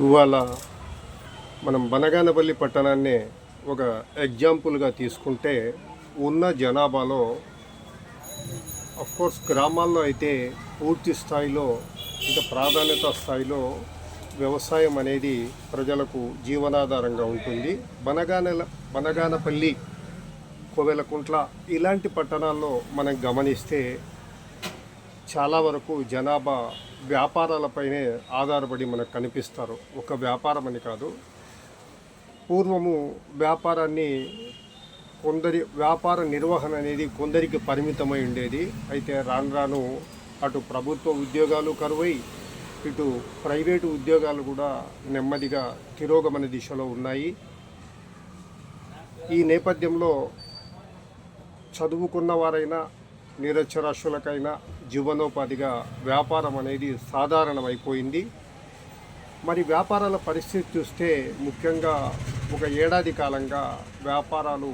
ఇవాళ మనం బనగానపల్లి పట్టణాన్నే ఒక ఎగ్జాంపుల్గా తీసుకుంటే ఉన్న జనాభాలో కోర్స్ గ్రామాల్లో అయితే పూర్తి స్థాయిలో ఇంకా ప్రాధాన్యత స్థాయిలో వ్యవసాయం అనేది ప్రజలకు జీవనాధారంగా ఉంటుంది. బనగానెల బనగానపల్లి కోవెలకుంట్ల ఇలాంటి పట్టణాల్లో మనం గమనిస్తే చాలా వరకు జనాభా వ్యాపారాలపైనే ఆధారపడి మనకు కనిపిస్తారు. ఒక వ్యాపారం అని కాదు. పూర్వము వ్యాపారాన్ని కొందరి వ్యాపార నిర్వహణ అనేది కొందరికి పరిమితమై ఉండేది. అయితే రాను రాను అటు ప్రభుత్వ ఉద్యోగాలు కరువై ఇటు ప్రైవేటు ఉద్యోగాలు కూడా నెమ్మదిగా తిరోగమన దిశలో ఉన్నాయి. ఈ నేపథ్యంలో చదువుకున్న వారైనా నిరక్షరాస్యులకైనా జీవనోపాధిగా వ్యాపారం అనేది సాధారణమైపోయింది. మరి వ్యాపారాల పరిస్థితి చూస్తే ముఖ్యంగా ఒక ఏడాది కాలంగా వ్యాపారాలు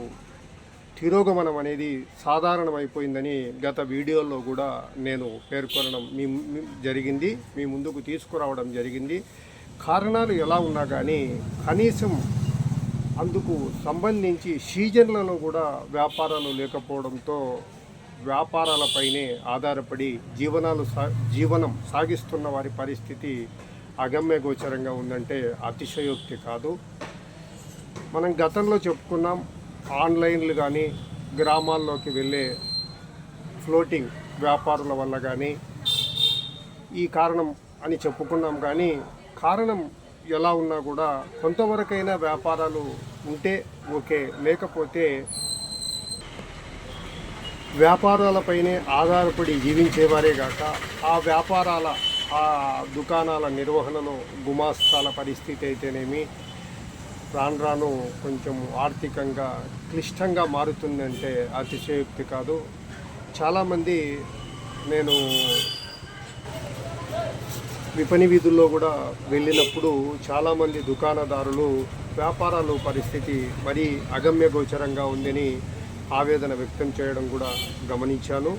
తిరోగమనం అనేది సాధారణమైపోయిందని గత వీడియోలో కూడా నేను పేర్కొనడం మీ మీ- జరిగింది. మీ ముందుకు తీసుకురావడం జరిగింది. కారణాలు ఎలా ఉన్నా కానీ కనీసం అందుకు సంబంధించి సీజన్లలో కూడా వ్యాపారాలు లేకపోవడంతో వ్యాపారాలపైనే ఆధారపడి జీవనాలు సా జీవనం సాగిస్తున్న వారి పరిస్థితి అగమ్య గోచరంగా ఉందంటే అతిశయోక్తి కాదు. మనం గతంలో చెప్పుకున్నాం ఆన్లైన్లు కానీ గ్రామాల్లోకి వెళ్ళే ఫ్లోటింగ్ వ్యాపారుల వల్ల కానీ ఈ కారణం అని చెప్పుకున్నాం కానీ కారణం ఎలా ఉన్నా కూడా కొంతవరకైనా వ్యాపారాలు ఉంటే ఓకే లేకపోతే వ్యాపారాలపైనే ఆధారపడి జీవించేవారే కాక ఆ వ్యాపారాల ఆ దుకాణాల నిర్వహణలో గుమాస్తాల పరిస్థితి అయితేనేమి రాను రాను కొంచెం ఆర్థికంగా క్లిష్టంగా మారుతుందంటే అతిశయోక్తి కాదు. చాలామంది నేను విపణి వీధుల్లో కూడా వెళ్ళినప్పుడు చాలామంది దుకాణదారులు వ్యాపారాలు పరిస్థితి మరీ అగమ్యగోచరంగా ఉందని ఆవేదన వ్యక్తం చేయడం కూడా గమనించాను.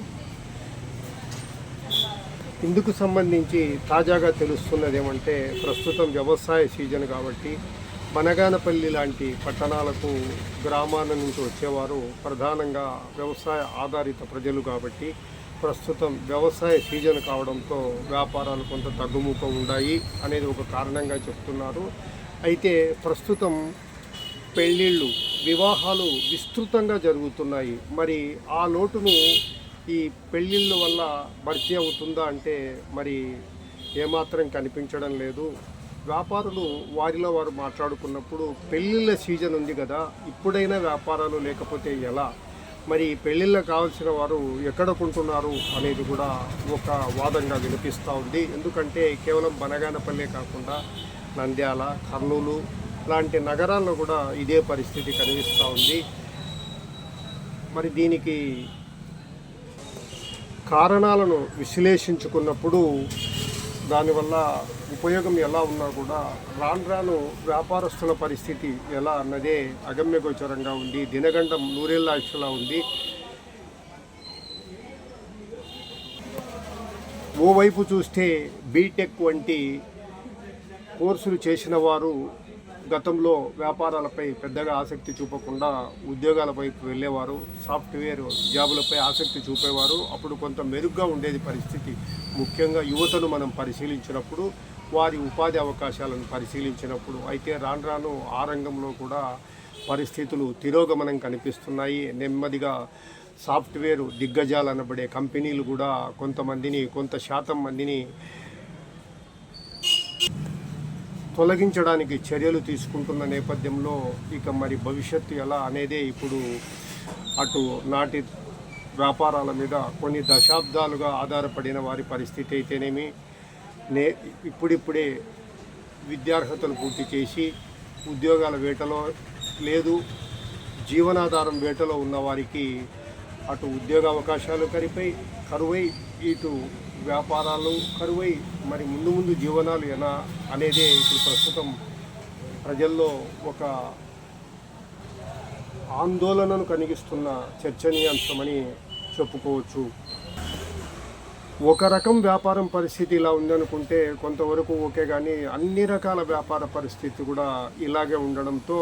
ఇందుకు సంబంధించి తాజాగా తెలుస్తున్నది ఏమంటే ప్రస్తుతం వ్యవసాయ సీజన్ కాబట్టి బనగానపల్లి లాంటి పట్టణాలకు గ్రామాల నుంచి వచ్చేవారు ప్రధానంగా వ్యవసాయ ఆధారిత ప్రజలు కాబట్టి ప్రస్తుతం వ్యవసాయ సీజన్ కావడంతో వ్యాపారాలు కొంత తగ్గుముఖం ఉన్నాయి అనేది ఒక కారణంగా చెప్తున్నారు. అయితే ప్రస్తుతం పెళ్ళిళ్ళు వివాహాలు విస్తృతంగా జరుగుతున్నాయి. మరి ఆ లోటును ఈ పెళ్ళిళ్ళ వల్ల భర్తీ అవుతుందా అంటే మరి ఏమాత్రం కనిపించడం లేదు. వ్యాపారులు వారిలో వారు మాట్లాడుకున్నప్పుడు పెళ్ళిళ్ళ సీజన్ ఉంది కదా ఇప్పుడైనా వ్యాపారాలు లేకపోతే ఎలా? మరి పెళ్ళిళ్ళ కావాల్సిన వారు ఎక్కడ కొంటున్నారు అనేది కూడా ఒక వాదంగా వినిపిస్తూ ఉంది. ఎందుకంటే కేవలం బనగానపల్లే కాకుండా నంద్యాల కర్నూలు లాంటి నగరాల్లో కూడా ఇదే పరిస్థితి కనిపిస్తూ ఉంది. మరి దీనికి కారణాలను విశ్లేషించుకున్నప్పుడు దానివల్ల ఉపయోగం ఎలా ఉన్నా కూడా రాను రాను వ్యాపారస్తుల పరిస్థితి ఎలా అన్నదే అగమ్యగోచరంగా ఉంది. దినగండం నూరేళ్ళ ఉంది. ఓవైపు చూస్తే బీటెక్ వంటి కోర్సులు చేసిన వారు గతంలో వ్యాపారాలపై పెద్దగా ఆసక్తి చూపకుండా ఉద్యోగాల వైపు వెళ్ళేవారు సాఫ్ట్వేర్ జాబులపై ఆసక్తి చూపేవారు. అప్పుడు కొంత మెరుగ్గా ఉండేది పరిస్థితి. ముఖ్యంగా యువతను మనం పరిశీలించినప్పుడు వారి ఉపాధి అవకాశాలను పరిశీలించినప్పుడు అయితే రాను రాను ఆ రంగంలో కూడా పరిస్థితులు తిరోగమనం కనిపిస్తున్నాయి. నెమ్మదిగా సాఫ్ట్వేర్ దిగ్గజాలు అనబడే కంపెనీలు కూడా కొంతమందిని కొంత శాతం మందిని తొలగించడానికి చర్యలు తీసుకుంటున్న నేపథ్యంలో ఇక మరి భవిష్యత్తు ఎలా అనేదే ఇప్పుడు అటు నాటి వ్యాపారాల మీద కొన్ని దశాబ్దాలుగా ఆధారపడిన వారి పరిస్థితి అయితేనేమి నే ఇప్పుడిప్పుడే విద్యార్హతలు పూర్తి చేసి ఉద్యోగాల వేటలో లేదు జీవనాధారం వేటలో ఉన్నవారికి అటు ఉద్యోగ అవకాశాలు కరిపై కరువై ఇటు వ్యాపారాలు కరువై మరి ముందు ముందు జీవనాలు ఎలా అనేదే ఇప్పుడు ప్రస్తుతం ప్రజల్లో ఒక ఆందోళనను కలిగిస్తున్న చర్చనీయాంశమని చెప్పుకోవచ్చు. ఒక రకం వ్యాపారం పరిస్థితి ఇలా ఉందనుకుంటే కొంతవరకు ఓకే కానీ అన్ని రకాల వ్యాపార పరిస్థితి కూడా ఇలాగే ఉండడంతో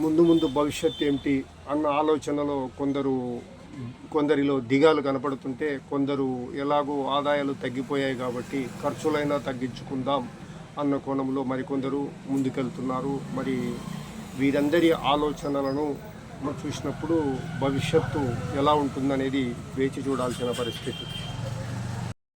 ముందు ముందు భవిష్యత్ ఏమిటి అన్న ఆలోచనలో కొందరు కొందరిలో దిగాలు కనపడుతుంటే కొందరు ఎలాగో ఆదాయాలు తగ్గిపోయాయి కాబట్టి ఖర్చులైనా తగ్గించుకుందాం అన్న కోణంలో మరికొందరు ముందుకెళ్తున్నారు. మరి వీరందరి ఆలోచనలను మనం చూసినప్పుడు భవిష్యత్తు ఎలా ఉంటుందనేది వేచి చూడాల్సిన పరిస్థితి.